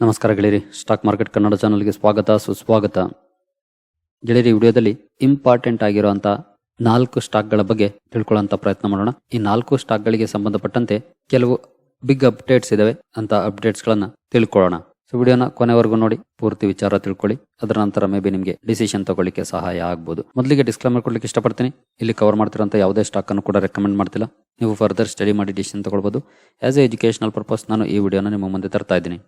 ನಮಸ್ಕಾರ ಗೆಳೆಯರಿ stock market Kannada ಚಾನಲ್ಗೆ ಸ್ವಾಗತ, ಸುಸ್ವಾಗತ. ಗೆಳೆಯರಿ ವಿಡಿಯೋದಲ್ಲಿ ಇಂಪಾರ್ಟೆಂಟ್ ಆಗಿರುವಂಥ ನಾಲ್ಕು ಸ್ಟಾಕ್ಗಳ ಬಗ್ಗೆ ತಿಳ್ಕೊಳ್ಳೋಂತ ಪ್ರಯತ್ನ ಮಾಡೋಣ. ಈ ನಾಲ್ಕು ಸ್ಟಾಕ್ಗಳಿಗೆ ಸಂಬಂಧಪಟ್ಟಂತೆ ಕೆಲವು ಬಿಗ್ ಅಪ್ಡೇಟ್ಸ್ ಇದಾವೆ ಅಂತ ಅಪ್ಡೇಟ್ಸ್ ಗಳನ್ನ ತಿಳ್ಕೊಳ್ಳೋಣ. ಸೊ ವಿಡಿಯೋನ ಕೊನೆವರೆಗೂ ನೋಡಿ, ಪೂರ್ತಿ ವಿಚಾರ ತಿಳ್ಕೊಳ್ಳಿ. ಅದರ ನಂತರ ಮೇ ಬಿ ನಿಮಗೆ ಡಿಸಿಷನ್ ತಗೊಳ್ಳಿಕ್ಕೆ ಸಹಾಯ ಆಗ್ಬೋದು. ಮೊದಲಿಗೆ ಡಿಸ್ಕ್ಲೇಮರ್ ಕೊಡ್ಲಿಕ್ಕೆ ಇಷ್ಟಪಡ್ತೀನಿ. ಇಲ್ಲಿ ಕವರ್ ಮಾಡ್ತಿರೋಂಥ ಯಾವುದೇ ಸ್ಟಾಕ್ ಅನ್ನು ಕೂಡ ರೆಕಮೆಂಡ್ ಮಾಡ್ತಿಲ್ಲ. ನೀವು ಫರ್ದರ್ ಸ್ಟಡಿ ಮಾಡಿ ಡಿಸಿಷನ್ ತಗೊಳ್ಬೋದು. ಆಸ್ ಎ ಎಜುಕೇಶನಲ್ ಪರ್ಪಸ್ ನಾನು ಈ ವಿಡಿಯೋನ ನಿಮ್ಮ ಮುಂದೆ ತರ್ತಾ ಇದ್ದೀನಿ.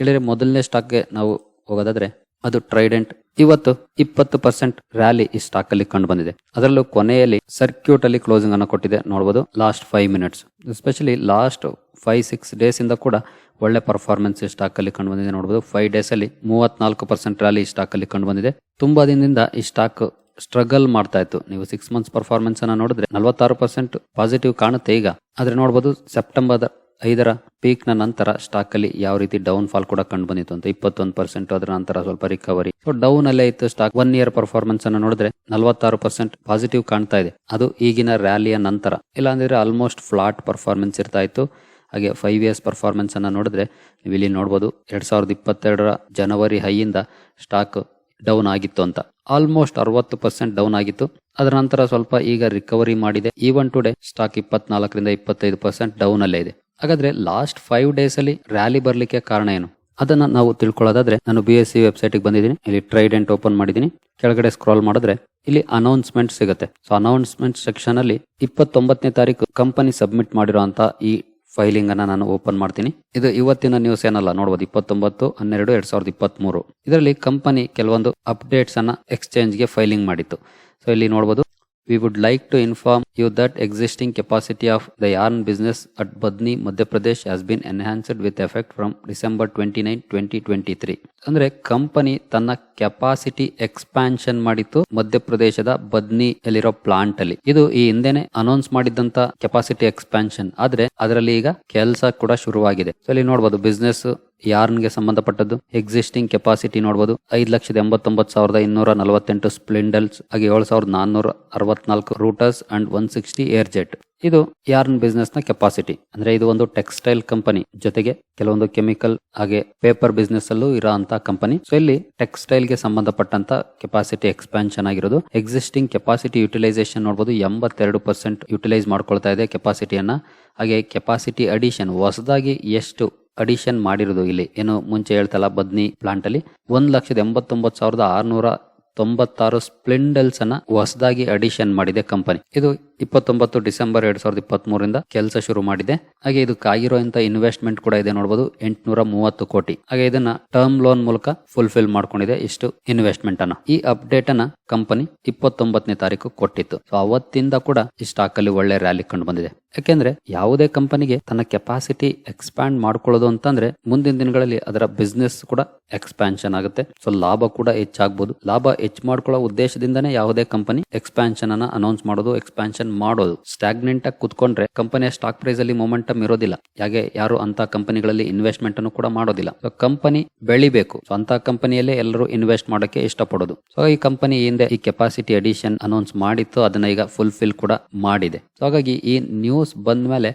ಗೆಳೆಯರೆ ಮೊದಲನೇ ಸ್ಟಾಕ್ಗೆ ನಾವು ಹೋಗೋದಾದ್ರೆ ಅದು ಟ್ರೈಡೆಂಟ್ ಇವತ್ತು ಇಪ್ಪತ್ತು ಪರ್ಸೆಂಟ್ ರ್ಯಾಲಿ ಈ ಸ್ಟಾಕ್ ಅಲ್ಲಿ ಕಂಡು ಬಂದಿದೆ. ಅದರಲ್ಲೂ ಕೊನೆಯಲ್ಲಿ ಸರ್ಕ್ಯೂಟ್ ಅಲ್ಲಿ ಕ್ಲೋಸಿಂಗ್ ಅನ್ನು ಕೊಟ್ಟಿದೆ. ನೋಡಬಹುದು last five minutes especially last five six days ಇಂದ ಕೂಡ ಒಳ್ಳೆ ಪರ್ಫಾರ್ಮೆನ್ಸ್ ಈ ಸ್ಟಾಕ್ ಅಲ್ಲಿ ಕಂಡು ಬಂದಿದೆ. ನೋಡಬಹುದು ಫೈವ್ ಡೇಸ್ ಅಲ್ಲಿ ಮೂವತ್ನಾಲ್ಕು ಪರ್ಸೆಂಟ್ ರ್ಯಾಲಿ ಈ ಸ್ಟಾಕ್ ಅಲ್ಲಿ ಕಂಡು ಬಂದಿದೆ. ತುಂಬಾ ದಿನದಿಂದ ಈ ಸ್ಟಾಕ್ ಸ್ಟ್ರಗಲ್ ಮಾಡ್ತಾ ಇತ್ತು. ನೀವು ಸಿಕ್ಸ್ ಮಂತ್ಸ್ ಪರ್ಫಾರ್ಮೆನ್ಸ್ ಅನ್ನ ನೋಡಿದ್ರೆ ನಲವತ್ತಾರು ಪರ್ಸೆಂಟ್ ಪಾಸಿಟಿವ್ ಕಾಣುತ್ತೆ ಈಗ. ಆದ್ರೆ ನೋಡಬಹುದು ಸೆಪ್ಟೆಂಬರ್ ಐದರ ಪೀಕ್ನ ನಂತರ ಸ್ಟಾಕ್ ಅಲ್ಲಿ ಯಾವ ರೀತಿ ಡೌನ್ ಫಾಲ್ ಕೂಡ ಕಂಡು ಬಂದಿತ್ತು ಅಂತ ಇಪ್ಪತ್ತೊಂದು ಪರ್ಸೆಂಟ್ ಅದರ ನಂತರ ಸ್ವಲ್ಪ ರಿಕವರಿ ಸೊ ಡೌನ್ ಅಲ್ಲೇ ಇತ್ತು ಸ್ಟಾಕ್ ಒನ್ ಇಯರ್ ಪರ್ಫಾರ್ಮೆನ್ಸ್ ಅನ್ನು ನೋಡಿದ್ರೆ ನಲವತ್ತಾರು ಪರ್ಸೆಂಟ್ ಪಾಸಿಟಿವ್ ಕಾಣ್ತಾ ಇದೆ. ಅದು ಈಗಿನ ರ್ಯಾಲಿಯ ನಂತರ. ಇಲ್ಲ ಅಂದ್ರೆ ಆಲ್ಮೋಸ್ಟ್ ಫ್ಲಾಟ್ ಪರ್ಫಾರ್ಮೆನ್ಸ್ ಇರ್ತಾ ಇತ್ತು. ಹಾಗೆ ಫೈವ್ ಇಯರ್ಸ್ ಪರ್ಫಾರ್ಮೆನ್ಸ್ ಅನ್ನ ನೋಡಿದ್ರೆ ನೀವು ಇಲ್ಲಿ ನೋಡಬಹುದು ಎರಡ್ ಸಾವಿರದ ಇಪ್ಪತ್ತೆರಡರ ಜನವರಿ ಹೈಯಿಂದ ಸ್ಟಾಕ್ ಡೌನ್ ಆಗಿತ್ತು ಅಂತ. ಆಲ್ಮೋಸ್ಟ್ ಅರವತ್ತು ಪರ್ಸೆಂಟ್ ಡೌನ್ ಆಗಿತ್ತು. ಅದರ ನಂತರ ಸ್ವಲ್ಪ ಈಗ ರಿಕವರಿ ಮಾಡಿದೆ. ಈವನ್ ಟುಡೇ ಸ್ಟಾಕ್ ಇಪ್ಪತ್ನಾಲ್ಕರಿಂದ ಇಪ್ಪತ್ತೈದು ಪರ್ಸೆಂಟ್ ಡೌನ್ ಅಲ್ಲೇ ಇದೆ. ಹಾಗಾದ್ರೆ ಲಾಸ್ಟ್ ಫೈವ್ ಡೇಸ್ ಅಲ್ಲಿ ರ್ಯಾಲಿ ಬರ್ಲಿಕ್ಕೆ ಕಾರಣ ಏನು? ಅದನ್ನ ನಾವು ತಿಳ್ಕೊಳ್ಳೋದಾದ್ರೆ ನಾನು ಬಿ ಎಸ್ ಸಿ ವೆಬ್ಸೈಟ್ ಬಂದಿದ್ದೀನಿ, ಇಲ್ಲಿ ಟ್ರೈಡೆಂಟ್ ಓಪನ್ ಮಾಡಿದ್ದೀನಿ. ಕೆಳಗಡೆ ಸ್ಕ್ರಾಲ್ ಮಾಡಿದ್ರೆ ಇಲ್ಲಿ ಅನೌನ್ಸ್ಮೆಂಟ್ ಸಿಗುತ್ತೆ. ಸೊ ಅನೌನ್ಸ್ಮೆಂಟ್ ಸೆಕ್ಷನ್ ಅಲ್ಲಿ ಇಪ್ಪತ್ತೊಂಬತ್ತನೇ ತಾರೀಕು ಕಂಪನಿ ಸಬ್ಮಿಟ್ ಮಾಡಿರುವಂತ ಈ ಫೈಲಿಂಗ್ ಅನ್ನ ನಾನು ಓಪನ್ ಮಾಡ್ತೀನಿ. ಇದು ಇವತ್ತಿನ ನ್ಯೂಸ್ ಏನಲ್ಲ ನೋಡಬಹುದು ಇಪ್ಪತ್ತೊಂಬತ್ತು, ಹನ್ನೆರಡು, ಎರಡ್ ಸಾವಿರದ ಇಪ್ಪತ್ತ್ ಮೂರು ಇದರಲ್ಲಿ ಕಂಪನಿ ಕೆಲವೊಂದು ಅಪ್ಡೇಟ್ಸ್ ಅನ್ನ ಎಕ್ಸ್ಚೇಂಜ್ಗೆ ಫೈಲಿಂಗ್ ಮಾಡಿತ್ತು. ಸೊ ಇಲ್ಲಿ ನೋಡಬಹುದು like to inform you that existing capacity of the yarn business at Badni Madhya Pradesh has been enhanced with effect from December twenty nine twenty twenty three ಅಂದ್ರೆ company ತನ್ನ capacity expansion ಮಾಡಿತ್ತು ಮಧ್ಯಪ್ರದೇಶದ ಬದ್ನಿಯಲ್ಲಿರೋ plant ಅಲ್ಲಿ. ಇದು ಈ ಹಿಂದೆನೆ announce ಮಾಡಿದಂತ capacity expansion ಆದ್ರೆ ಅದರಲ್ಲಿ ಈಗ ಕೆಲಸ ಕೂಡ ಶುರುವಾಗಿದೆ. ಸೊ ಇಲ್ಲಿ ನೋಡಬಹುದು ಬಿಸ್ನೆಸ್ ಯಾರ್ನ್ಗೆ ಸಂಬಂಧಪಟ್ಟದ್ದು? ಎಕ್ಸಿಸ್ಟಿಂಗ್ ಕೆಪಾಸಿಟಿ ನೋಡಬಹುದು ಐದು ಲಕ್ಷದ ಎಂಬತ್ತೊಂಬತ್ತು ಸಾವಿರದ ಇನ್ನೂರ ನಲವತ್ತೆಂಟು ಸ್ಪ್ಲಿಂಡಲ್ಸ್ ಹಾಗೆ ಏಳು ಸಾವಿರದ ನಾನ್ನೂರ ಅರವತ್ನಾಲ್ಕು routers and one sixty air jet ಇದು ಯಾರ್ನ್ ಬಿಸ್ನೆಸ್ನ ಕೆಪಾಸಿಟಿ ಅಂದ್ರೆ ಇದು ಒಂದು ಟೆಕ್ಸ್ಟೈಲ್ ಕಂಪನಿ ಜೊತೆಗೆ ಕೆಲವೊಂದು ಕೆಮಿಕಲ್ ಹಾಗೆ ಪೇಪರ್ ಬಿಸ್ನೆಸ್ ಅಲ್ಲೂ ಇರೋ ಅಂತ ಕಂಪನಿ ಸೊ ಇಲ್ಲಿ ಟೆಕ್ಸ್ಟೈಲ್ಗೆ ಸಂಬಂಧಪಟ್ಟಂತ ಕೆಪಾಸಿಟಿ ಎಕ್ಸ್ಪಾನ್ಷನ್ ಆಗಿರೋದು. ಎಕ್ಸಿಸ್ಟಿಂಗ್ ಕೆಪಾಸಿಟಿ ಯುಟಿಲೈಸೇಷನ್ ನೋಡಬಹುದು ಎಂಬತ್ತೆರಡು ಪರ್ಸೆಂಟ್ ಯುಟಿಲೈಸ್ ಮಾಡ್ಕೊಳ್ತಾ ಇದೆ ಕೆಪಾಸಿಟಿಯನ್ನ ಹಾಗೆ ಕೆಪಾಸಿಟಿ ಅಡಿಷನ್ ಹೊಸದಾಗಿ ಎಷ್ಟು ಅಡಿಷನ್ ಮಾಡಿರೋದು ಇಲ್ಲಿ. ಏನು ಮುಂಚೆ ಹೇಳ್ತಲ್ಲ ಬದ್ನಿ ಪ್ಲಾಂಟ್ ಅಲ್ಲಿ? ಒಂದ್ ಲಕ್ಷದ ಎಂಬತ್ತೊಂಬತ್ತು ಸಾವಿರದ ಆರ್ನೂರ ತೊಂಬತ್ತಾರು ಸ್ಪ್ಲೆಂಡಲ್ಸ್ ಅನ್ನ ಹೊಸದಾಗಿ ಅಡಿಷನ್ ಮಾಡಿದೆ ಕಂಪನಿ ಇದು ಇಪ್ಪತ್ತೊಂಬತ್ತು ಡಿಸೆಂಬರ್ ಎರಡ್ ಸಾವಿರದ ಇಪ್ಪತ್ತ್ ಮೂರಿಂದ ಕೆಲಸ ಶುರು ಮಾಡಿದೆ. ಹಾಗೆ ಇದು ಕಾಗಿರುವಂತ ಇನ್ವೆಸ್ಟ್ಮೆಂಟ್ ಕೂಡ ಇದೆ ನೋಡಬಹುದು ಎಂಟುನೂರ ಮೂವತ್ತು ಕೋಟಿ. ಹಾಗೆ ಇದನ್ನ ಟರ್ಮ್ ಲೋನ್ ಮೂಲಕ ಫುಲ್ಫಿಲ್ ಮಾಡ್ಕೊಂಡಿದೆ ಇಷ್ಟು ಇನ್ವೆಸ್ಟ್ಮೆಂಟ್ ಅನ್ನ. ಈ ಅಪ್ಡೇಟ್ ಅನ್ನ ಕಂಪನಿ ಇಪ್ಪತ್ತೊಂಬತ್ತನೇ ತಾರೀಕು ಕೊಟ್ಟಿತ್ತು. ಸೊ ಅವತ್ತಿಂದ ಕೂಡ ಈ ಸ್ಟಾಕ್ ಅಲ್ಲಿ ಒಳ್ಳೆ ರ್ಯಾಲಿ ಕಂಡು ಬಂದಿದೆ. ಯಾಕೆಂದ್ರೆ ಯಾವುದೇ ಕಂಪನಿಗೆ ತನ್ನ ಕೆಪಾಸಿಟಿ ಎಕ್ಸ್ಪ್ಯಾಂಡ್ ಮಾಡ್ಕೊಳ್ಳೋದು ಅಂತಂದ್ರೆ ಮುಂದಿನ ದಿನಗಳಲ್ಲಿ ಅದರ ಬಿಸ್ನೆಸ್ ಕೂಡ ಎಕ್ಸ್ಪ್ಯಾನ್ಷನ್ ಆಗುತ್ತೆ. ಸೊ ಲಾಭ ಕೂಡ ಹೆಚ್ಚಾಗಬಹುದು ಲಾಭ ಹೆಚ್ಚು ಮಾಡ್ಕೊಳ್ಳೋ ಉದ್ದೇಶದಿಂದನೇ ಯಾವುದೇ ಕಂಪನಿ ಎಕ್ಸ್ಪಾನ್ಷನ್ ಅನ್ನ ಅನೌನ್ಸ್ ಮಾಡೋದು ಎಕ್ಸ್ಪಾನ್ಷನ್ ಮಾಡೋದು. ಸ್ಟಾಗ್ನೆಂಟ್ ಆಗಿ ಕುತ್ಕೊಂಡ್ರೆ ಕಂಪನಿಯ ಸ್ಟಾಕ್ ಪ್ರೈಸ್ ಅಲ್ಲಿ ಮೊಮೆಂಟಮ್ ಇರೋದಿಲ್ಲ. ಹಾಗೆ ಯಾರು ಅಂತ ಕಂಪನಿಗಳಲ್ಲಿ ಇನ್ವೆಸ್ಟ್ಮೆಂಟ್ ಅನ್ನು ಕೂಡ ಮಾಡೋದಿಲ್ಲ. ಸೊ ಕಂಪನಿ ಬೆಳಿಬೇಕು. ಸೊ ಅಂತ ಕಂಪನಿಯಲ್ಲೇ ಎಲ್ಲರೂ ಇನ್ವೆಸ್ಟ್ ಮಾಡೋಕೆ ಇಷ್ಟಪಡೋದು. ಸೊ ಈ ಕಂಪನಿ ಹಿಂದೆ ಈ ಕೆಪಾಸಿಟಿ ಅಡಿಷನ್ ಅನೌನ್ಸ್ ಮಾಡಿತ್ತು. ಅದನ್ನ ಈಗ ಫುಲ್ಫಿಲ್ ಕೂಡ ಮಾಡಿದೆ. ಸೊ ಹಾಗಾಗಿ ಈ ನ್ಯೂಸ್ ಬಂದ ಮೇಲೆ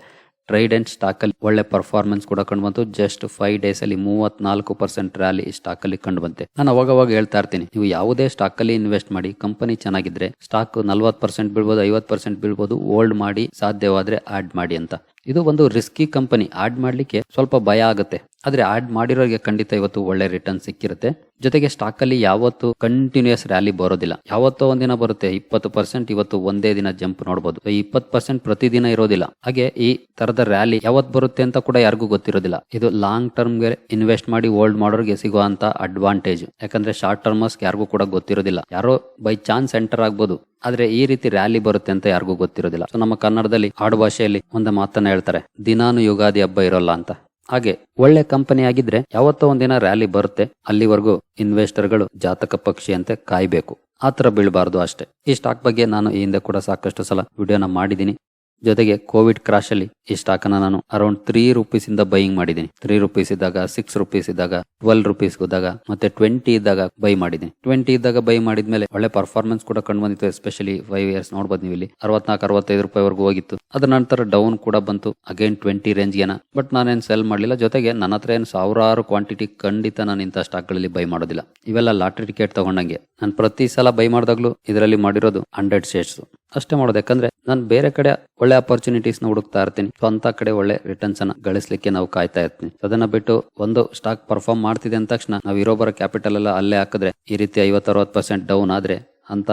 ಟ್ರೈಡೆಂಟ್ ಸ್ಟಾಕ್ ಅಲ್ಲಿ ಒಳ್ಳೆ ಪರ್ಫಾರ್ಮೆನ್ಸ್ ಕೂಡ ಕಂಡು ಬಂತು ಜಸ್ಟ್ ಫೈವ್ ಡೇಸ್ ಅಲ್ಲಿ ಮೂವತ್ನಾಲ್ಕು ಪರ್ಸೆಂಟ್ ರ್ಯಾಲಿ ಸ್ಟಾಕ್ ಅಲ್ಲಿ ಕಂಡು ಬಂತೆ ನಾನು ಅವಾಗ ಹೇಳ್ತಾ ಇರ್ತೀನಿ, ನೀವು ಯಾವುದೇ ಸ್ಟಾಕ್ ಅಲ್ಲಿ ಇನ್ವೆಸ್ಟ್ ಮಾಡಿ ಕಂಪನಿ ಚೆನ್ನಾಗಿದ್ರೆ ಸ್ಟಾಕ್ ನಲ್ವತ್ ಪರ್ಸೆಂಟ್ ಬೀಳ್ಬೋದು ಐವತ್ ಪರ್ಸೆಂಟ್ ಬೀಳ್ಬೋದು ಹೋಲ್ಡ್ ಮಾಡಿ, ಸಾಧ್ಯವಾದ್ರೆ ಆಡ್ ಮಾಡಿ ಅಂತ. ಇದು ಒಂದು ರಿಸ್ಕಿ ಕಂಪನಿ ಆಡ್ ಮಾಡ್ಲಿಕ್ಕೆ ಸ್ವಲ್ಪ ಭಯ ಆಗುತ್ತೆ. ಆದ್ರೆ ಆಡ್ ಮಾಡಿರೋರಿಗೆ ಖಂಡಿತ ಇವತ್ತು ಒಳ್ಳೆ ರಿಟರ್ನ್ ಸಿಕ್ಕಿರುತ್ತೆ. ಜೊತೆಗೆ ಸ್ಟಾಕ್ ಅಲ್ಲಿ ಯಾವತ್ತು ಕಂಟಿನ್ಯೂಸ್ ರ್ಯಾಲಿ ಬರೋದಿಲ್ಲ. ಯಾವತ್ತೋ ಒಂದಿನ ಬರುತ್ತೆ, ಇಪ್ಪತ್ತು ಪರ್ಸೆಂಟ್ ಇವತ್ತು ಒಂದೇ ದಿನ ಜಂಪ್ ನೋಡಬಹುದು ಇಪ್ಪತ್ತು ಪರ್ಸೆಂಟ್ ಪ್ರತಿದಿನ ಇರೋದಿಲ್ಲ. ಹಾಗೆ ಈ ತರದ ರ್ಯಾಲಿ ಯಾವತ್ ಬರುತ್ತೆ ಅಂತ ಕೂಡ ಯಾರಿಗೂ ಗೊತ್ತಿರೋದಿಲ್ಲ. ಇದು ಲಾಂಗ್ ಟರ್ಮ್ಗೆ ಇನ್ವೆಸ್ಟ್ ಮಾಡಿ ಹೋಲ್ಡ್ ಮಾಡೋರಿಗೆ ಸಿಗುವಂತ ಅಡ್ವಾಂಟೇಜ್ ಯಾಕಂದ್ರೆ ಶಾರ್ಟ್ ಟರ್ಮರ್ಸ್ ಯಾರಿಗೂ ಕೂಡ ಗೊತ್ತಿರೋದಿಲ್ಲ. ಯಾರೋ ಬೈ ಚಾನ್ಸ್ ಎಂಟರ್ ಆಗ್ಬೋದು. ಆದ್ರೆ ಈ ರೀತಿ ರ್ಯಾಲಿ ಬರುತ್ತೆ ಅಂತ ಯಾರಿಗೂ ಗೊತ್ತಿರೋದಿಲ್ಲ. ಸೊ ನಮ್ಮ ಕನ್ನಡದಲ್ಲಿ ಆಡು ಭಾಷೆಯಲ್ಲಿ ಒಂದು ಮಾತನ್ನ ಹೇಳ್ತಾರೆ, ದಿನಾನು ಯುಗಾದಿ ಹಬ್ಬ ಇರೋಲ್ಲ ಅಂತ. ಹಾಗೆ ಒಳ್ಳೆ ಕಂಪನಿ ಆಗಿದ್ರೆ ಯಾವತ್ತೋ ಒಂದಿನ ರ್ಯಾಲಿ ಬರುತ್ತೆ. ಅಲ್ಲಿವರೆಗೂ ಇನ್ವೆಸ್ಟರ್ಗಳು ಜಾತಕ ಪಕ್ಷಿ ಅಂತ ಕಾಯ್ಬೇಕು ಆತರ ಬೀಳಬಾರ್ದು ಅಷ್ಟೇ. ಈ ಸ್ಟಾಕ್ ಬಗ್ಗೆ ನಾನು ಈ ಹಿಂದೆ ಕೂಡ ಸಾಕಷ್ಟು ಸಲ ವಿಡಿಯೋನ ಮಾಡಿದ್ದೀನಿ. ಜೊತೆಗೆ ಕೋವಿಡ್ ಕ್ರಾಶ್ ಅಲ್ಲಿ ಈ ಸ್ಟಾಕ್ ಅನ್ನ ನಾನು ಅರೌಂಡ್ ತ್ರೀ ರುಪೀಸ್ ಇಂದ ಬೈಯಿಂಗ್ ಮಾಡಿದ್ದೀನಿ. ತ್ರೀ ರುಪೀಸ್ ಇದ್ದಾಗ ಸಿಕ್ಸ್ ರುಪೀಸ್ ಇದ್ದಾಗ ಟ್ವೆಲ್ ರುಪೀಸ್ ಇದ್ದಾಗ, ಮತ್ತೆ ಟ್ವೆಂಟಿ ಇದ್ದಾಗ ಬೈ ಮಾಡಿದ್ದೀನಿ. ಟ್ವೆಂಟಿ ಇದ್ದಾಗ ಬೈ ಮಾಡಿದ್ಮೇಲೆ ಒಳ್ಳೆ ಪರ್ಫಾರ್ಮೆನ್ಸ್ ಕೂಡ ಕಂಡು ಬಂದಿತ್ತು ಎಸ್ಪೆಷಲಿ ಫೈವ್ ಇಯರ್ಸ್ ನೋಡ್ಬೋದು ನೀವು ಇಲ್ಲಿ. ಅರವತ್ನಾಲ್ಕು, ಅರವತ್ತೈದು ರೂಪಾಯಿವರೆಗೂ ಹೋಗಿತ್ತು. ಅದರ ನಂತರ ಡೌನ್ ಕೂಡ ಬಂತು. ಅಗೇನ್ ಟ್ವೆಂಟಿ ರೇಂಜ್ ಏನ ಬಟ್ ನಾನೇನು ಸೆಲ್ ಮಾಡಲಿಲ್ಲ. ಜೊತೆಗೆ ನನ್ನ ಹತ್ರ ಏನು ಸಾವಿರಾರು ಕ್ವಾಂಟಿಟಿ ಖಂಡಿತ ನಾನು ಇಂಥ ಸ್ಟಾಕ್ಗಳಲ್ಲಿ ಬೈ ಮಾಡೋದಿಲ್ಲ. ಇವೆಲ್ಲ ಲಾಟ್ರಿ ಟಿಕೆಟ್ ತಗೊಂಡಂಗೆ. ನಾನು ಪ್ರತಿ ಸಲ ಬೈ ಮಾಡಿದಾಗ್ಲೂ ಇದರಲ್ಲಿ ಮಾಡಿರೋದು ಹಂಡ್ರೆಡ್ ಶೇರ್ಸ್ ಅಷ್ಟೇ ಮಾಡೋದು. ಯಾಕಂದ್ರೆ ನಾನು ಬೇರೆ ಕಡೆ ಒಳ್ಳೆ ಅಪರ್ಚುನಿಟೀಸ್ನ ಹುಡುಕ್ತಾ ಇರ್ತೀನಿ. ಸೊ ಅಂತ ಕಡೆ ಒಳ್ಳೆ ರಿಟರ್ನ್ಸ್ ಅನ್ನ ಗಳಿಸ್ಲಿಕ್ಕೆ ನಾವು ಕಾಯ್ತಾ ಇರ್ತೀನಿ. ಅದನ್ನ ಬಿಟ್ಟು ಒಂದು ಸ್ಟಾಕ್ ಪರ್ಫಾರ್ಮ್ ಮಾಡ್ತಿದೆ ಅಂದ ತಕ್ಷಣ ನಾವು ಇರೋ ಬರೋ ಕ್ಯಾಪಿಟಲ್ ಎಲ್ಲ ಅಲ್ಲೇ ಹಾಕಿದ್ರೆ ಈ ರೀತಿ ಐವತ್ತು, ಅರವತ್ತು ಪರ್ಸೆಂಟ್ ಡೌನ್ ಆದ್ರೆ ಅಂತ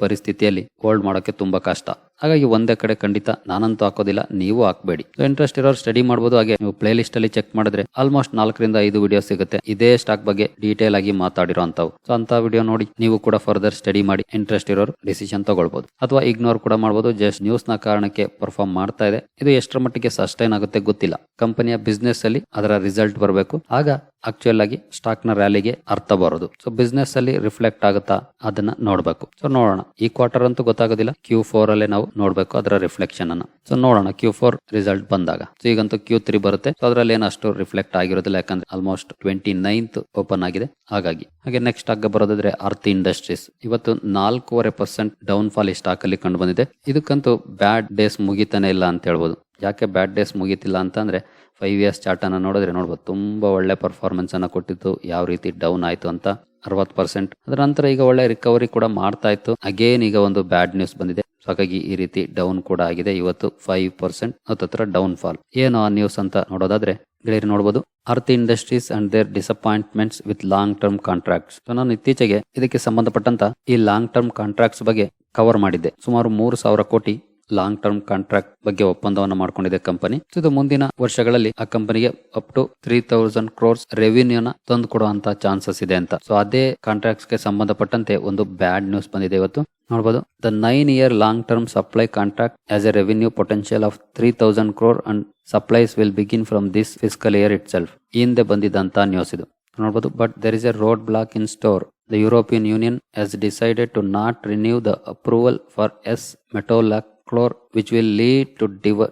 ಪರಿಸ್ಥಿತಿಯಲ್ಲಿ ಹೋಲ್ಡ್ ಮಾಡೋಕೆ ತುಂಬಾ ಕಷ್ಟ. ಹಾಗಾಗಿ ಒಂದೇ ಕಡೆ ಖಂಡಿತ ನಾನಂತೂ ಹಾಕೋದಿಲ್ಲ, ನೀವು ಹಾಕಬೇಡಿ. ಇಂಟ್ರೆಸ್ಟ್ ಇರೋರು ಸ್ಟಡಿ ಮಾಡಬಹುದು ಹಾಗೆ ನೀವು ಪ್ಲೇ ಲಿಸ್ಟ್ ಅಲ್ಲಿ ಚೆಕ್ ಮಾಡಿದ್ರೆ ಆಲ್ಮೋಸ್ಟ್ ನಾಲ್ಕರಿಂದ ಐದು ವಿಡಿಯೋ ಸಿಗುತ್ತೆ. ಇದೇ ಸ್ಟಾಕ್ ಬಗ್ಗೆ ಡೀಟೇಲ್ ಆಗಿ ಮಾತಾಡಿರೋ ಅಂತವು ಸೊ ಅಂತ ವಿಡಿಯೋ ನೋಡಿ ನೀವು ಕೂಡ ಫರ್ದರ್ ಸ್ಟಡಿ ಮಾಡಿ ಇಂಟ್ರೆಸ್ಟ್ ಇರೋರು ಡಿಸಿಷನ್ ತಗೊಳ್ಬಹುದು ಅಥವಾ ಇಗ್ನೋರ್ ಕೂಡ ಮಾಡಬಹುದು ಜಸ್ಟ್ ನ್ಯೂಸ್ನ ಕಾರಣಕ್ಕೆ ಪರ್ಫಾರ್ಮ್ ಮಾಡ್ತಾ ಇದೆ. ಇದು ಎಷ್ಟರ ಮಟ್ಟಿಗೆ ಸಸ್ಟೈನ್ ಆಗುತ್ತೆ ಗೊತ್ತಿಲ್ಲ. ಕಂಪನಿಯ ಬಿಸ್ನೆಸ್ ಅಲ್ಲಿ ಅದರ ರಿಸಲ್ಟ್ ಬರಬೇಕು. ಆಗ ಆಕ್ಚುಯಲ್ ಆಗಿ ಸ್ಟಾಕ್ನ ರ್ಯಾಲಿಗೆ ಅರ್ಥ ಬರೋದು. ಸೊ ಬಿಸ್ನೆಸ್ ಅಲ್ಲಿ ರಿಫ್ಲೆಕ್ಟ್ ಆಗುತ್ತಾ? ಅದನ್ನ ನೋಡ್ಬೇಕು. ಸೊ ನೋಡೋಣ. ಈ ಕ್ವಾರ್ಟರ್ ಅಂತೂ ಗೊತ್ತಾಗೋದಿಲ್ಲ. ಕ್ಯೂ ಫೋರ್ ಅಲ್ಲೇ ನಾವು ನೋಡ್ಬೇಕು ಅದರ ರಿಫ್ಲೆಕ್ಷನ್ ಅನ್ನ. ಸೊ ನೋಡೋಣ. ಕ್ಯೂ ಫೋರ್ ರಿಸಲ್ಟ್ ಬಂದಾಗ. ಸೊ ಈಗಂತೂ ಕ್ಯೂ ತ್ರೀ ಬರುತ್ತೆ. ಸೊ ಅದ್ರಲ್ಲಿ ಏನಷ್ಟು ರಿಫ್ಲೆಕ್ಟ್ ಆಗಿರೋದಿಲ್ಲ. ಯಾಕಂದ್ರೆ ಆಲ್ಮೋಸ್ಟ್ ಟ್ವೆಂಟಿ ನೈನ್ತ್ ಓಪನ್ ಆಗಿದೆ. ಹಾಗಾಗಿ. ಹಾಗೆ ನೆಕ್ಸ್ಟ್ ಆಗ ಬರೋದಾದ್ರೆ ಅರ್ತ್ ಇಂಡಸ್ಟ್ರೀಸ್ ಇವತ್ತು ನಾಲ್ಕೂವರೆ ಪರ್ಸೆಂಟ್ ಡೌನ್ ಫಾಲ್ ಈ ಸ್ಟಾಕ್ ಅಲ್ಲಿ ಕಂಡು ಬಂದಿದೆ. ಇದಕ್ಕಂತೂ ಬ್ಯಾಡ್ ಡೇಸ್ ಮುಗಿತಾನೆ ಇಲ್ಲ ಅಂತ ಹೇಳ್ಬೋದು. ಯಾಕೆ ಬ್ಯಾಡ್ ಡೇಸ್ ಮುಗೀತಿಲ್ಲ ಅಂತಂದ್ರೆ ಫೈವ್ ಇಯರ್ಸ್ ಚಾರ್ಟ್ ಅನ್ನ ನೋಡಿದ್ರೆ ನೋಡ್ಬೋದು, ತುಂಬಾ ಒಳ್ಳೆ ಪರ್ಫಾರ್ಮೆನ್ಸ್ ಅನ್ನ ಕೊಟ್ಟಿತ್ತು ಯಾವ ರೀತಿ ಡೌನ್ ಆಯ್ತು ಅಂತ ಅರವತ್ತು ಪರ್ಸೆಂಟ್ ಅದರ ನಂತರ ಈಗ ಒಳ್ಳೆ ರಿಕವರಿ ಕೂಡ ಮಾಡ್ತಾ ಇತ್ತು. ಅಗೇನ್ ಈಗ ಒಂದು ಬ್ಯಾಡ್ ನ್ಯೂಸ್ ಬಂದಿದೆ. ಹಾಗಾಗಿ ಈ ರೀತಿ ಡೌನ್ ಕೂಡ ಆಗಿದೆ. ಇವತ್ತು ಫೈವ್ ಪರ್ಸೆಂಟ್ ಹತ್ತತ್ರ ಡೌನ್ ಫಾಲ್ ಏನು ಆ ನ್ಯೂಸ್ ಅಂತ ನೋಡೋದಾದ್ರೆ, ಗೆಳೆಯರು ನೋಡಬಹುದು Earth industries and their disappointments with long term contracts ನಾನು ಇತ್ತೀಚೆಗೆ ಇದಕ್ಕೆ ಸಂಬಂಧಪಟ್ಟಂತ ಈ ಲಾಂಗ್ ಟರ್ಮ್ ಕಾಂಟ್ರಾಕ್ಟ್ಸ್ ಬಗ್ಗೆ ಕವರ್ ಮಾಡಿದ್ದೆ. ಸುಮಾರು ಮೂರು ಸಾವಿರ ಕೋಟಿ ಲಾಂಗ್ ಟರ್ಮ್ ಕಾಂಟ್ರಾಕ್ಟ್ ಬಗ್ಗೆ ಒಪ್ಪಂದವನ್ನು ಮಾಡಿಕೊಂಡಿದೆ ಕಂಪನಿ ಇದು ಮುಂದಿನ ವರ್ಷಗಳಲ್ಲಿ ಆ ಕಂಪನಿಗೆ up to three thousand crores ರೆವಿನ್ಯೂನ ತಂದು ಕೊಡುವಂತ ಚಾನ್ಸಸ್ ಇದೆ ಅಂತ. ಸೊ ಅದೇ ಕಾಂಟ್ರಾಕ್ಟ್ಸ್ಗೆ ಸಂಬಂಧಪಟ್ಟಂತೆ ಒಂದು ಬ್ಯಾಡ್ ನ್ಯೂಸ್ ಬಂದಿದೆ ಇವತ್ತು. ನೋಡಬಹುದು the nine year long term supply contract as a revenue potential of three thousand crore and supplies will begin from this fiscal year itself ಹಿಂದೆ ಬಂದಿದ್ದಂತ ನ್ಯೂಸ್ ಇದು. ನೋಡಬಹುದು but there is a roadblock in store the European Union has decided to not renew the approval for S metolachlor which will lead to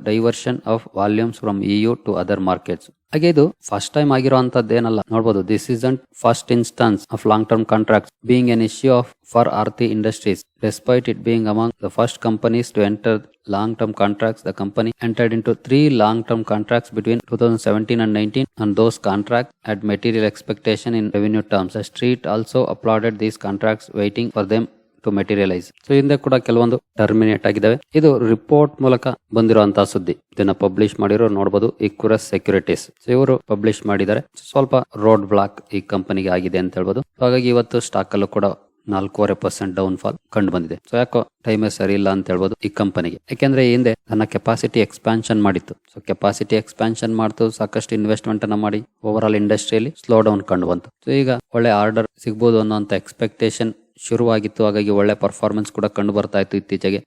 diversion of volumes from EU to other markets ಹಾಗೆ ಇದು first time ಆಗಿರುವಂತದ್ದು ಏನಲ್ಲ ನೋಡಬಹುದು this isn't first instance of long term contracts being an issue of for Aarti industries despite it being among the first companies to enter long term contracts the company entered into three long term contracts between 2017 and 19 and those contracts had material expectation in revenue terms the street also applauded these contracts waiting for them to materialise so ಹಿಂದೆ ಕೂಡ ಕೆಲವೊಂದು terminate ಆಗಿದ್ದಾವೆ. ಇದು report ಮೂಲಕ ಬಂದಿರುವಂತಹ ಸುದ್ದಿ. ಇದನ್ನ publish ಮಾಡಿರೋ ನೋಡಬಹುದು ಇಕ್ಯುರಸ್ ಸೆಕ್ಯೂರಿಟೀಸ್ ಸೊ ಇವರು ಪಬ್ಲಿಷ್ ಮಾಡಿದ್ದಾರೆ. ಸ್ವಲ್ಪ ರೋಡ್ ಬ್ಲಾಕ್ ಈ ಕಂಪನಿಗೆ ಆಗಿದೆ ಅಂತ ಹೇಳ್ಬೋದು. ಹಾಗಾಗಿ ಇವತ್ತು ಸ್ಟಾಕ್ ಅಲ್ಲೂ ಕೂಡ ನಾಲ್ಕೂವರೆ ಪರ್ಸೆಂಟ್ ಡೌನ್ ಫಾಲ್ ಕಂಡು ಬಂದಿದೆ ಸೊ ಯಾಕೋ ಟೈಮ್ ಸರಿ ಇಲ್ಲ ಅಂತ ಹೇಳ್ಬೋದು ಈ ಕಂಪನಿಗೆ ಯಾಕೆಂದ್ರೆ ಹಿಂದೆ ತನ್ನ ಕೆಪಾಸಿಟಿ ಎಕ್ಸ್ಪಾನ್ಷನ್ ಮಾಡಿತ್ತು. ಸೊ ಕೆಪಾಸಿಟಿ ಎಕ್ಸ್ಪಾನ್ಷನ್ ಮಾಡ್ತು, ಸಾಕಷ್ಟು ಇನ್ವೆಸ್ಟ್ಮೆಂಟ್ ಅನ್ನ ಮಾಡಿ ಓವರ್ ಆಲ್ ಇಂಡಸ್ಟ್ರಿಯಲ್ಲಿ ಸ್ಲೋ ಡೌನ್ ಕಂಡು ಬಂತು. ಸೊ ಈಗ ಒಳ್ಳೆ ಆರ್ಡರ್ ಸಿಗ್ಬೋದು ಅಂತ ಎಕ್ಸ್ಪೆಕ್ಟೇಷನ್ ಶುರುವಾಗಿತ್ತು. ಹಾಗಾಗಿ ಒಳ್ಳೆ ಪರ್ಫಾರ್ಮೆನ್ಸ್ ಕೂಡ ಕಂಡು ಬರ್ತಾ ಇತ್ತು ಇತ್ತೀಚೆಗೆ.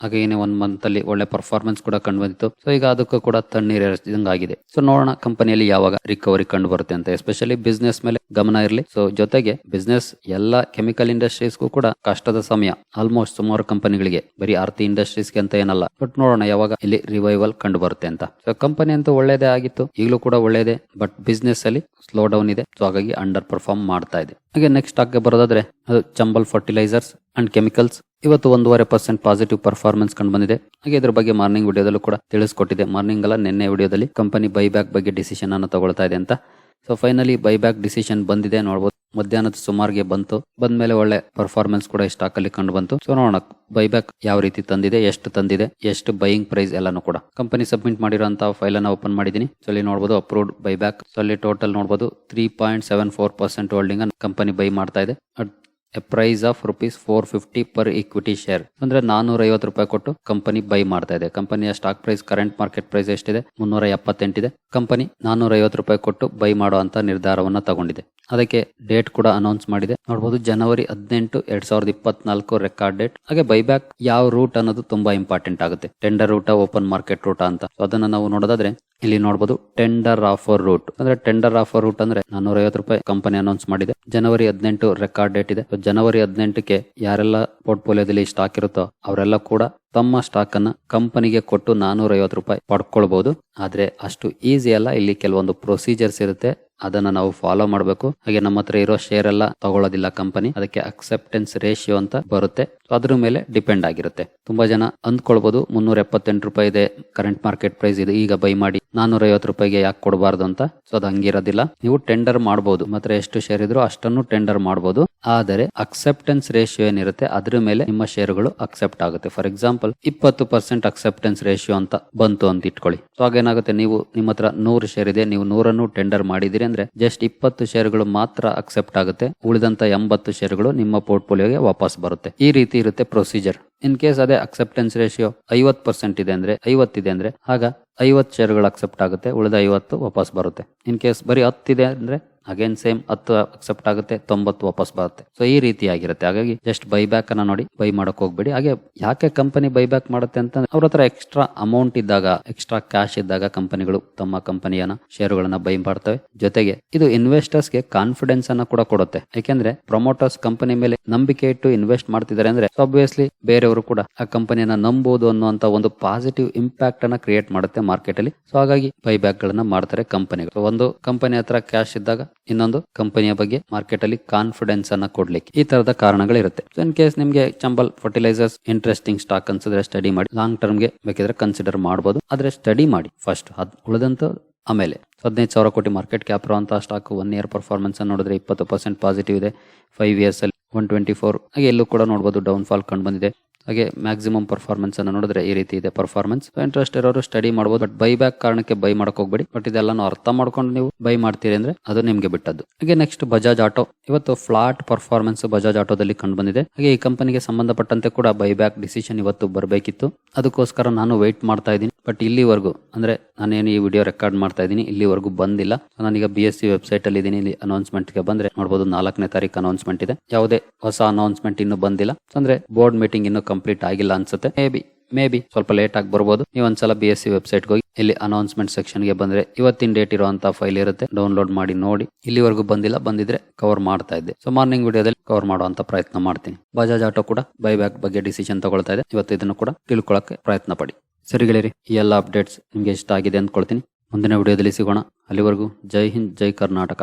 ಹಾಗೇನೆ ಒಂದ್ ಮಂತ್ ಅಲ್ಲಿ ಒಳ್ಳೆ ಪರ್ಫಾರ್ಮೆನ್ಸ್ ಕೂಡ ಕಂಡು ಬಂದಿತ್ತು ಸೊ ಈಗ ಅದಕ್ಕೂ ಕೂಡ ತಣ್ಣೀರ್ ಎರಚಿದಂಗ್ ಆಗಿದೆ ಸೊ ನೋಡೋಣ ಕಂಪನಿಯಲ್ಲಿ ಯಾವಾಗ ರಿಕವರಿ ಕಂಡು ಬರುತ್ತೆ ಅಂತ. ಎಸ್ಪೆಷಲಿ ಬಿಸ್ನೆಸ್ ಮೇಲೆ ಗಮನ ಇರಲಿ. ಸೊ ಜೊತೆಗೆ ಬಿಸ್ನೆಸ್ ಎಲ್ಲ ಕೆಮಿಕಲ್ ಇಂಡಸ್ಟ್ರೀಸ್ಗೂ ಕೂಡ ಕಷ್ಟದ ಸಮಯ. ಆಲ್ಮೋಸ್ಟ್ ಸುಮಾರು ಕಂಪನಿಗಳಿಗೆ ಬರೀ ಆರ್ತಿ ಇಂಡಸ್ಟ್ರೀಸ್ಗೆ ಅಂತ ಏನಲ್ಲ. ಬಟ್ ನೋಡೋಣ ಯಾವಾಗ ಇಲ್ಲಿ ರಿವೈವಲ್ ಕಂಡು ಬರುತ್ತೆ ಅಂತ. ಸೊ ಕಂಪನಿ ಅಂತೂ ಒಳ್ಳೇದೇ ಆಗಿತ್ತು. ಈಗಲೂ ಕೂಡ ಒಳ್ಳೇದೇ. ಬಟ್ ಬಿಸ್ನೆಸ್ ಅಲ್ಲಿ ಸ್ಲೋ ಡೌನ್ ಇದೆ. ಸೊ ಹಾಗಾಗಿ ಅಂಡರ್ ಪರ್ಫಾರ್ಮ್ ಮಾಡ್ತಾ ಇದೆ. ಹಾಗೆ ನೆಕ್ಸ್ಟ್ ಆಗಿ ಬರೋದಾದ್ರೆ ಅದು ಚಂಬಲ್ ಫರ್ಟಿಲೈಸರ್ಸ್ ಅಂಡ್ ಕೆಮಿಕಲ್ಸ್ ಇವತ್ತು ಒಂದೂವರೆ ಪರ್ಸೆಂಟ್ ಪಾಸಿಟಿವ್ ಪರ್ಫಾರ್ಮೆನ್ಸ್ ಕಂಡು ಬಂದಿದೆ. ಹಾಗೆ ಇದ್ರ ಬಗ್ಗೆ ಮಾರ್ನಿಂಗ್ ವಿಡಿಯೋದಲ್ಲೂ ಕೂಡ ತಿಳಿಸ್ಕೊಟ್ಟಿದೆ ಮಾರ್ನಿಂಗ್ ಅಲ್ಲ ನಿನ್ನೆ ವಿಡಿಯೋದಲ್ಲಿ ಕಂಪನಿ ಬೈಬ್ಯಾಕ್ ಬಗ್ಗೆ ಡಿಸಿಷನ್ ಅನ್ನು ತಗೊಳ್ತಾ ಇದೆ ಅಂತ. ಸೊ ಫೈನಲಿ ಬೈಬ್ಯಾಕ್ ಡಿಸಿಷನ್ ಬಂದಿದೆ. ನೋಡ್ಬೋದು. ಮಧ್ಯಾಹ್ನದ ಸುಮಾರಿಗೆ ಬಂತು. ಬಂದ್ಮೇಲೆ ಒಳ್ಳೆ ಪರ್ಫಾರ್ಮೆನ್ಸ್ ಕೂಡ ಸ್ಟಾಕ್ ಅಲ್ಲಿ ಕಂಡು ಬಂತು. ಸೊ ನೋಡೋಣ ಬೈಬ್ಯಾಕ್ ಯಾವ ರೀತಿ ತಂದಿದೆ, ಎಷ್ಟು ತಂದಿದೆ, ಎಷ್ಟು ಬೈಯಿಂಗ್ ಪ್ರೈಸ್ ಎಲ್ಲಾನು ಕೂಡ. ಕಂಪನಿ ಸಬ್ಮಿಟ್ ಮಾಡಿರುವಂತಹ ಫೈಲ್ ಅನ್ನ ಓಪನ್ ಮಾಡಿದೀನಿ ಸೊ ಅಲ್ಲಿ ನೋಡಬಹುದು ಅಪ್ರೂವ್ಡ್ ಬೈಬ್ಯಾಕ್ ಸೊ ಅಲ್ಲಿ ಟೋಟಲ್ ನೋಡಬಹುದು three point seven four percent holding company buy ಮಾಡ್ತಾ ಇದೆ. A price of rupees four fifty per equity share ಅಂದ್ರೆ ನಾನೂರ ಐವತ್ತು ರೂಪಾಯಿ ಕೊಟ್ಟು ಕಂಪನಿ ಬೈ ಮಾಡ್ತಾ ಇದೆ. ಕಂಪನಿಯ stock price current market price ಎಷ್ಟಿದೆ? ಮುನ್ನೂರ ಎಪ್ಪತ್ತೆಂಟಿದೆ ಕಂಪನಿ ನಾನೂರ ಐವತ್ತು ರೂಪಾಯಿ ಕೊಟ್ಟು ಬೈ ಮಾಡುವಂತ ನಿರ್ಧಾರವನ್ನ ತಗೊಂಡಿದೆ. ಅದಕ್ಕೆ ಡೇಟ್ ಕೂಡ ಅನೌನ್ಸ್ ಮಾಡಿದೆ. ನೋಡಬಹುದು ಜನವರಿ ಹದಿನೆಂಟು ಎರಡ್ ಸಾವಿರದ ಇಪ್ಪತ್ನಾಲ್ಕು ರೆಕಾರ್ಡ್ ಡೇಟ್ ಹಾಗೆ ಬೈ ಬ್ಯಾಕ್ ಯಾವ ರೂಟ್ ಅನ್ನೋದು ತುಂಬಾ ಇಂಪಾರ್ಟೆಂಟ್ ಆಗುತ್ತೆ. ಟೆಂಡರ್ ರೂಟ ಓಪನ್ ಮಾರ್ಕೆಟ್ ರೂಟ ಅಂತ. ಅದನ್ನ ನಾವು ನೋಡೋದಾದ್ರೆ ಇಲ್ಲಿ ನೋಡಬಹುದು ಟೆಂಡರ್ ಆಫರ್ ರೂಟ್ ಅಂದ್ರೆ ಟೆಂಡರ್ ಆಫರ್ ರೂಟ್ ಅಂದ್ರೆ ನಾನೂರ ಐವತ್ತು ರೂಪಾಯಿ ಕಂಪನಿ ಅನೌನ್ಸ್ ಮಾಡಿದೆ. ಜನವರಿ ಹದಿನೆಂಟು ರೆಕಾರ್ಡ್ ಡೇಟ್ ಇದೆ. ಜನವರಿ ಹದಿನೆಂಟಕ್ಕೆ ಯಾರೆಲ್ಲ ಪೋರ್ಟ್ಫೋಲಿಯೋದಲ್ಲಿ ಸ್ಟಾಕ್ ಇರುತ್ತೋ ಅವರೆಲ್ಲ ಕೂಡ ತಮ್ಮ ಸ್ಟಾಕ್ ಅನ್ನ ಕಂಪನಿಗೆ ಕೊಟ್ಟು ನಾನೂರ ಐವತ್ತು ರೂಪಾಯಿ ಪಡ್ಕೊಳ್ಬಹುದು ಆದ್ರೆ ಅಷ್ಟು ಈಸಿ ಅಲ್ಲ. ಇಲ್ಲಿ ಕೆಲವೊಂದು ಪ್ರೊಸೀಜರ್ಸ್ ಇರುತ್ತೆ. ಅದನ್ನ ನಾವು ಫಾಲೋ ಮಾಡಬೇಕು. ಹಾಗೆ ನಮ್ಮ ಹತ್ರ ಇರೋ ಶೇರ್ ಎಲ್ಲ ತಗೊಳ್ಳೋದಿಲ್ಲ ಕಂಪನಿ. ಅದಕ್ಕೆ ಅಕ್ಸೆಪ್ಟೆನ್ಸ್ ರೇಷಿಯೋ ಅಂತ ಬರುತ್ತೆ. ಅದ್ರ ಮೇಲೆ ಡಿಪೆಂಡ್ ಆಗಿರುತ್ತೆ. ತುಂಬಾ ಜನ ಅಂದ್ಕೊಳ್ಬಹುದು ಮುನ್ನೂರ ಎಪ್ಪತ್ತೆಂಟು ರೂಪಾಯಿ ಇದೆ, ಕರೆಂಟ್ ಮಾರ್ಕೆಟ್ ಪ್ರೈಸ್ ಇದೆ, ಈಗ ಬೈ ಮಾಡಿ ನಾನೂರ ಐವತ್ತು ರೂಪಾಯಿಗೆ ಯಾಕೆ ಕೊಡಬಾರ್ದು ಅಂತ. ಸೊ ಅದು ಹಂಗಿರೋದಿಲ್ಲ. ನೀವು ಟೆಂಡರ್ ಮಾಡಬಹುದು ಮಾತ್ರ ಎಷ್ಟು ಶೇರ್ ಇದ್ರು ಅಷ್ಟನ್ನು ಟೆಂಡರ್ ಮಾಡಬಹುದು ಆದರೆ ಅಕ್ಸೆಪ್ಟೆನ್ಸ್ ರೇಷಿಯೋ ಏನಿರುತ್ತೆ, ಅದ್ರ ಮೇಲೆ ನಿಮ್ಮ ಶೇರುಗಳು ಅಕ್ಸೆಪ್ಟ್ ಆಗುತ್ತೆ. ಫಾರ್ ಎಕ್ಸಾಂಪಲ್ ಇಪ್ಪತ್ತು ಪರ್ಸೆಂಟ್ ಅಕ್ಸೆಪ್ಟೆನ್ಸ್ ರೇಷಿಯೋ ಅಂತ ಬಂತು ಅಂತ ಇಟ್ಕೊಳ್ಳಿ. ಸೊ ಆಗೇನಾಗುತ್ತೆ ನೀವು ನಿಮ್ಮ ಹತ್ರ ನೂರು ಶೇರ್ ಇದೆ, ನೀವು ನೂರನ್ನು ಟೆಂಡರ್ ಮಾಡಿದಿರಿ ಅಂದ್ರೆ ಜಸ್ಟ್ ಇಪ್ಪತ್ತು ಶೇರ್ಗಳು ಮಾತ್ರ ಅಕ್ಸೆಪ್ಟ್ ಆಗುತ್ತೆ, ಉಳಿದಂತ ಎಂಬತ್ತು ಶೇರ್ಗಳು ನಿಮ್ಮ ಪೋರ್ಟ್ಫೋಲಿಯೋಗೆ ವಾಪಸ್ ಬರುತ್ತೆ. ಈ ರೀತಿ ಇರುತ್ತೆ ಪ್ರೊಸೀಜರ್ ಇನ್ ಕೇಸ್ ಅದೇ ಅಕ್ಸೆಪ್ಟೆನ್ಸ್ ರೇಷಿಯೋ ಐವತ್ ಪರ್ಸೆಂಟ್ ಇದೆ ಅಂದ್ರೆ ಐವತ್ತಿದೆ ಅಂದ್ರೆ, ಆಗ ಐವತ್ತು ಶೇರ್ಗಳು ಅಕ್ಸೆಪ್ಟ್ ಆಗುತ್ತೆ, ಉಳಿದ ಐವತ್ತು ವಾಪಸ್ ಬರುತ್ತೆ. ಇನ್ ಕೇಸ್ ಬರೀ ಹತ್ತಿದೆ ಅಂದ್ರೆ ಅಗೇನ್ ಸೇಮ್ ಹತ್ತು ಅಕ್ಸೆಪ್ಟ್ ಆಗುತ್ತೆ, ತೊಂಬತ್ತು ವಾಪಸ್ ಬರುತ್ತೆ. ಸೊ ಈ ರೀತಿಯಾಗಿರುತ್ತೆ ಹಾಗಾಗಿ ಜಸ್ಟ್ ಬೈ ಬ್ಯಾಕ್ ಅನ್ನ ನೋಡಿ ಬೈ ಮಾಡಕ್ ಹೋಗ್ಬೇಡಿ. ಹಾಗೆ, ಯಾಕೆ ಕಂಪನಿ ಬೈ ಬ್ಯಾಕ್ ಮಾಡುತ್ತೆ ಅಂತ ಅವ್ರ ಹತ್ರ ಎಕ್ಸ್ಟ್ರಾ ಅಮೌಂಟ್ ಇದ್ದಾಗ ಎಕ್ಸ್ಟ್ರಾ ಕ್ಯಾಶ್ ಇದ್ದಾಗ ಕಂಪನಿಗಳು ತಮ್ಮ ಕಂಪನಿಯನ್ನ ಶೇರುಗಳನ್ನ ಬೈ ಮಾಡ್ತವೆ. ಜೊತೆಗೆ, ಇದು ಇನ್ವೆಸ್ಟರ್ಸ್ಗೆ ಕಾನ್ಫಿಡೆನ್ಸ್ ಅನ್ನ ಕೂಡ ಕೊಡುತ್ತೆ. ಯಾಕೆಂದ್ರೆ ಪ್ರಮೋಟರ್ಸ್ ಕಂಪನಿ ಮೇಲೆ ನಂಬಿಕೆ ಇಟ್ಟು ಇನ್ವೆಸ್ಟ್ ಮಾಡ್ತಿದ್ದಾರೆ ಅಂದ್ರೆ ಆಬ್ವಿಯಸ್ಲಿ ಬೇರೆಯವರು ಕೂಡ ಆ ಕಂಪನಿಯನ್ನ ನಂಬುವುದು ಅನ್ನುವಂತ ಒಂದು ಪಾಸಿಟಿವ್ ಇಂಪ್ಯಾಕ್ಟ್ ಅನ್ನ ಕ್ರಿಯೇಟ್ ಮಾಡುತ್ತೆ ಮಾರ್ಕೆಟ್ ಅಲ್ಲಿ. ಸೊ ಹಾಗಾಗಿ ಬೈ ಬ್ಯಾಕ್ ಗಳನ್ನ ಮಾಡ್ತಾರೆ ಕಂಪನಿಗಳು ಒಂದು ಕಂಪನಿ ಹತ್ರ ಕ್ಯಾಶ್ ಇದ್ದಾಗ ಇನ್ನೊಂದು ಕಂಪನಿಯ ಬಗ್ಗೆ ಮಾರ್ಕೆಟ್ ಅಲ್ಲಿ ಕಾನ್ಫಿಡೆನ್ಸ್ ಅನ್ನ ಕೊಡ್ಲಿಕ್ಕೆ ಈ ತರದ ಕಾರಣಗಳಿರುತ್ತೆ. ಸೊ ಇನ್ ಕೇಸ್ ನಿಮ್ಗೆ ಚಂಬಲ್ ಫರ್ಟಿಲೈಸರ್ಸ್ ಇಂಟ್ರೆಸ್ಟಿಂಗ್ ಸ್ಟಾಕ್ ಅನ್ಸಿದ್ರೆ ಸ್ಟಡಿ ಮಾಡಿ ಲಾಂಗ್ ಟರ್ಮ್ಗೆ ಬೇಕಿದ್ರೆ ಕನ್ಸಿಡರ್ ಮಾಡಬಹುದು ಆದ್ರೆ ಸ್ಟಡಿ ಮಾಡಿ ಫಸ್ಟ್ ಅದ್ ಉಳಿದಂತ ಆಮೇಲೆ ಹದಿನೈದು ಸಾವಿರ ಕೋಟಿ ಮಾರ್ಕೆಟ್ ಕ್ಯಾಪ್ ಇರುವಂತಹ ಸ್ಟಾಕ್ ಒನ್ ಇಯರ್ ಪರ್ಫಾರ್ಮೆನ್ಸ್ ಅನ್ನ ನೋಡಿದ್ರೆ ಇಪ್ಪತ್ತು ಪರ್ಸೆಂಟ್ ಪಾಸಿಟಿವ್ ಇದೆ. ಫೈವ್ ಇಯರ್ಸ್ ಅಲ್ಲಿ ಒನ್ ಟ್ವೆಂಟಿ ಫೋರ್ ಹಾಗೆ ಎಲ್ಲೂ ಕೂಡ ನೋಡಬಹುದು ಡೌನ್ ಫಾಲ್ ಕಂಡು ಬಂದಿದೆ. ಹಾಗೆ ಮ್ಯಾಕ್ಸಿಮಮ್ ಪರ್ಫಾರ್ಮೆನ್ಸ್ ಅನ್ನು ನೋಡಿದ್ರೆ ಈ ರೀತಿ ಇದೆ ಪರ್ಫಾರ್ಮೆನ್ಸ್ ಇಂಟ್ರೆಸ್ಟ್ ಇರೋರು ಸ್ಟಡಿ ಮಾಡಬಹುದು ಬಟ್ ಬೈ ಬ್ಯಾಕ್ ಕಾರಣಕ್ಕೆ ಬೈ ಮಾಡಕ್ ಹೋಗ್ಬೇಡಿ. ಬಟ್ ಇದೆಲ್ಲಾನು ಅರ್ಥ ಮಾಡ್ಕೊಂಡು ನೀವು ಬೈ ಮಾಡ್ತೀರಿ ಅಂದ್ರೆ ಅದು ನಿಮ್ಗೆ ಬಿಟ್ಟದ್ದು. ಹಾಗೆ ನೆಕ್ಸ್ಟ್ ಬಜಾಜ್ ಆಟೋ ಇವತ್ತು ಫ್ಲಾಟ್ ಪರ್ಫಾರ್ಮೆನ್ಸ್ ಬಜಾಜ್ ಆಟೋದಲ್ಲಿ ಕಂಡು ಬಂದಿದೆ ಹಾಗೆ ಈ ಕಂಪನಿಗೆ ಸಂಬಂಧಪಟ್ಟಂತೆ ಕೂಡ ಬೈ ಬ್ಯಾಕ್ ಡಿಸಿಷನ್ ಇವತ್ತು ಬರಬೇಕಿತ್ತು. ಅದಕ್ಕೋಸ್ಕರ ನಾನು ವೆಯ್ಟ್ ಮಾಡ್ತಾ ಇದ್ದೀನಿ. ಬಟ್ ಇಲ್ಲಿವರೆಗೂ, ಅಂದ್ರೆ ನಾನೇನು ಈ ವಿಡಿಯೋ ರೆಕಾರ್ಡ್ ಮಾಡ್ತಾ ಇದ್ದೀನಿ, ಇಲ್ಲಿವರೆಗೂ ಬಂದಿಲ್ಲ. ನಾನೀಗ ಬಿ ಎಸ್ ಸಿ ವೆಬ್ಸೈಟ್ ಅಲ್ಲಿ ಇದ್ದೀನಿ, ಇಲ್ಲಿ ಅನೌನ್ಸ್ಮೆಂಟ್ಗೆ ಬಂದ್ರೆ ನೋಡಬಹುದು ನಾಲ್ಕನೇ ತಾರೀಕು ಅನೌನ್ಸ್ಮೆಂಟ್ ಇದೆ. ಯಾವುದೇ ಹೊಸ ಅನೌನ್ಸ್ಮೆಂಟ್ ಇನ್ನು ಬಂದಿಲ್ಲ. ಅಂದ್ರೆ ಬೋರ್ಡ್ ಮೀಟಿಂಗ್ ಇನ್ನು ಕಂಪ್ಲೀಟ್ ಆಗಿಲ್ಲ ಅನ್ಸುತ್ತೆ. ಮೇ ಬಿ ಮೇ ಬಿ ಸ್ವಲ್ಪ ಲೇಟ್ ಆಗಿ ಬರ್ಬೋದು. ನೀವು ಒಂದ್ಸಲ ಬಿ ಎಸ್ ಸಿ ವೆಬ್ಸೈಟ್ ಹೋಗಿ, ಇಲ್ಲಿ ಅನೌನ್ಸ್ಮೆಂಟ್ ಸೆಕ್ಷನ್ಗೆ ಬಂದ್ರೆ ಇವತ್ತಿನ ಡೇಟ್ ಇರುವಂತಹ ಫೈಲ್ ಇರುತ್ತೆ. ಡೌನ್ಲೋಡ್ ಮಾಡಿ, ನೋಡಿ. ಇಲ್ಲಿವರೆಗೂ ಬಂದಿಲ್ಲ, ಬಂದಿದ್ರೆ ಕವರ್ ಮಾಡ್ತಾ ಇದ್ದೆ. ಸೊ ಮಾರ್ನಿಂಗ್ ವಿಡಿಯೋದಲ್ಲಿ ಕವರ್ ಮಾಡುವಂತ ಪ್ರಯತ್ನ ಮಾಡ್ತೀನಿ. ಬಜಾಜ್ ಆಟೋ ಕೂಡ ಬೈ ಬ್ಯಾಕ್ ಬಗ್ಗೆ ಡಿಸಿಷನ್ ತಗೊಳ್ತಾ ಇದೆ. ಇವತ್ತು ಇದನ್ನು ಕೂಡ ತಿಳ್ಕೊಳಕ್ಕೆ ಪ್ರಯತ್ನ ಪಡಿ. ಸರಿಗಳಿರಿ ಈ ಎಲ್ಲ ಅಪ್ಡೇಟ್ಸ್ ನಿಮ್ಗೆ ಇಷ್ಟ ಆಗಿದೆ ಅಂದ್ಕೊಳ್ತೀನಿ. ಮುಂದಿನ ವಿಡಿಯೋದಲ್ಲಿ ಸಿಗೋಣ. ಅಲ್ಲಿವರೆಗೂ ಜೈ ಹಿಂದ್, ಜೈ ಕರ್ನಾಟಕ.